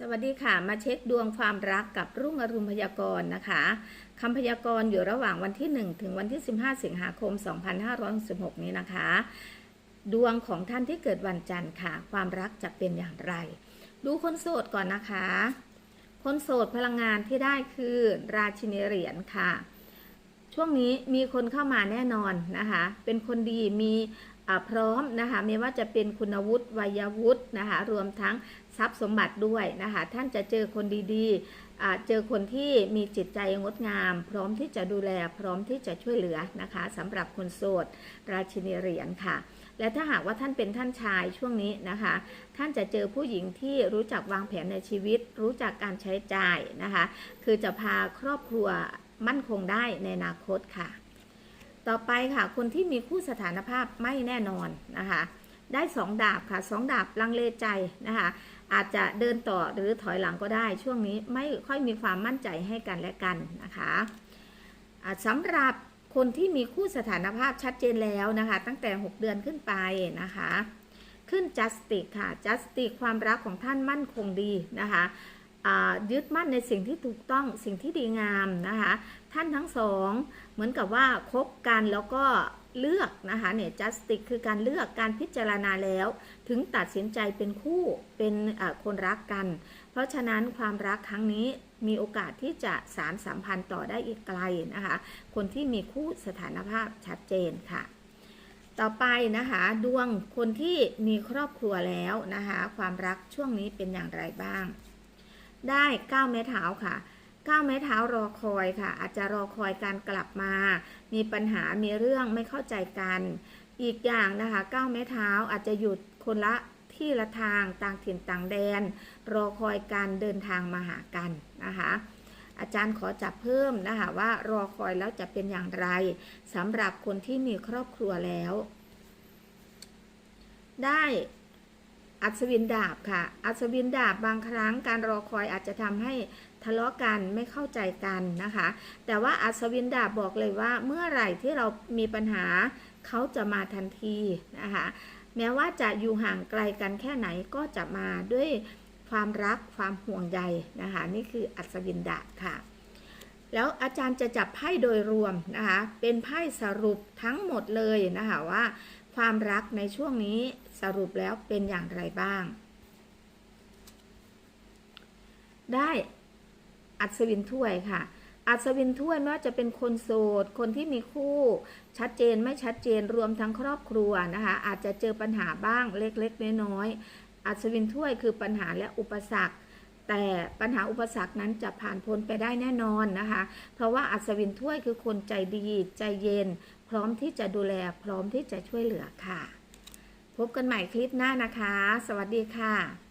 สวัสดีค่ะ มาเช็คดวงความรักกับรุ่งอรุณพยากรณ์นะคะคำพยากรณ์อยู่ระหว่างวันที่ 1 ถึงวันที่ 15 สิงหาคม 2566 นี้นะคะ ดวงของท่านที่เกิดวันจันทร์ค่ะ ความรักจะเป็นอย่างไร ดูคนโสดก่อนนะคะ คนโสดพลังงานที่ได้คือราชินีเหรียญค่ะ ช่วงนี้มีคนเข้ามาแน่นอนนะคะ เป็นคนดีมี พร้อมนะคะไม่ว่าจะเป็นคุณวุฒิวัยวุฒินะคะรวมทั้งทรัพย์สมบัติด้วยนะคะท่านจะเจอคนดีๆ เจอคนที่มีจิตใจงดงาม พร้อมที่จะดูแลพร้อมที่จะช่วยเหลือนะคะสำหรับคนโสด ราชินีเหรียญค่ะ และถ้าหากว่าท่านเป็นท่านชายช่วงนี้นะคะ ท่านจะเจอผู้หญิงที่รู้จักวางแผนในชีวิต รู้จักการใช้จ่ายนะคะ คือจะพาครอบครัวมั่นคงได้ในอนาคตค่ะ ต่อไปค่ะ คนที่มีคู่สถานภาพไม่แน่นอนนะคะ ได้สองดาบค่ะสองดาบลังเลใจนะคะ อาจจะเดินต่อหรือถอยหลังก็ได้ ช่วงนี้ไม่ค่อยมีความมั่นใจให้กันและกันนะคะอ่าสำหรับคนที่มีคู่สถานภาพชัดเจนแล้วนะคะ ตั้งแต่ 6 เดือนขึ้นไปนะคะ ขึ้นจัสติกค่ะจัสติกความรักของท่านมั่นคงดีนะคะ ยึดมั่นในสิ่งที่ถูกต้องสิ่งที่ดีงามนะคะท่านทั้งสองเหมือนกับว่าคบกันแล้วก็เลือกนะคะเนี่ยจัสติกคือการเลือกการพิจารณาแล้ว ถึงตัดสินใจเป็นคู่เป็นคนรักกัน เพราะฉะนั้นความรักครั้งนี้มีโอกาสที่จะสารสัมพันธ์ต่อได้อีกไกลนะคะ คนที่มีคู่สถานภาพชัดเจนค่ะ ต่อไปนะคะดวงคนที่มีครอบครัวแล้วนะคะความรักช่วงนี้เป็นอย่างไรบ้าง ได้ก้าวแม่เท้าค่ะก้าวแม่เท้ารอคอยค่ะ อาจจะรอคอยการกลับมา มีปัญหามีเรื่องไม่เข้าใจกัน อีกอย่างนะคะก้าวแม่เท้าอาจจะหยุดคนละที่ละทางต่างถิ่นต่างแดน รอคอยการเดินทางมาหากันนะคะอาจารย์ขอจับเพิ่มนะคะว่ารอคอยแล้วจะเป็นอย่างไรสำหรับคนที่มีครอบครัวแล้ว ได้ อัศวินดาบค่ะ อัศวินดาบบางครั้งการรอคอยอาจจะทำให้ทะเลาะกันไม่เข้าใจกันนะคะ แต่ว่าอัศวินดาบบอกเลยว่าเมื่อไหร่ที่เรามีปัญหาเขาจะมาทันทีนะคะ แม้ว่าจะอยู่ห่างไกลกันแค่ไหนก็จะมาด้วยความรักความห่วงใยนะคะนี่คืออัศวินดาบค่ะ แล้วอาจารย์จะจับไพ่โดยรวมนะคะเป็นไพ่สรุปทั้งหมดเลยนะคะว่า ความรักในช่วงนี้สรุปแล้วเป็นอย่างไรบ้าง ได้อัศวินถ้วยค่ะ อัศวินถ้วยไม่ว่าจะเป็นคนโสด คนที่มีคู่ ชัดเจนไม่ชัดเจนรวมทั้งครอบครัวนะคะ อาจจะเจอปัญหาบ้างเล็กๆน้อยๆอัศวินถ้วยคือปัญหาและอุปสรรคแต่ปัญหาอุปสรรคนั้นจะผ่านพ้นไปได้แน่นอนนะคะ เพราะว่าอัศวินถ้วยคือคนใจดี ใจเย็น พร้อมที่จะดูแลพร้อมที่จะช่วยเหลือค่ะ พบกันใหม่คลิปหน้านะคะ สวัสดีค่ะ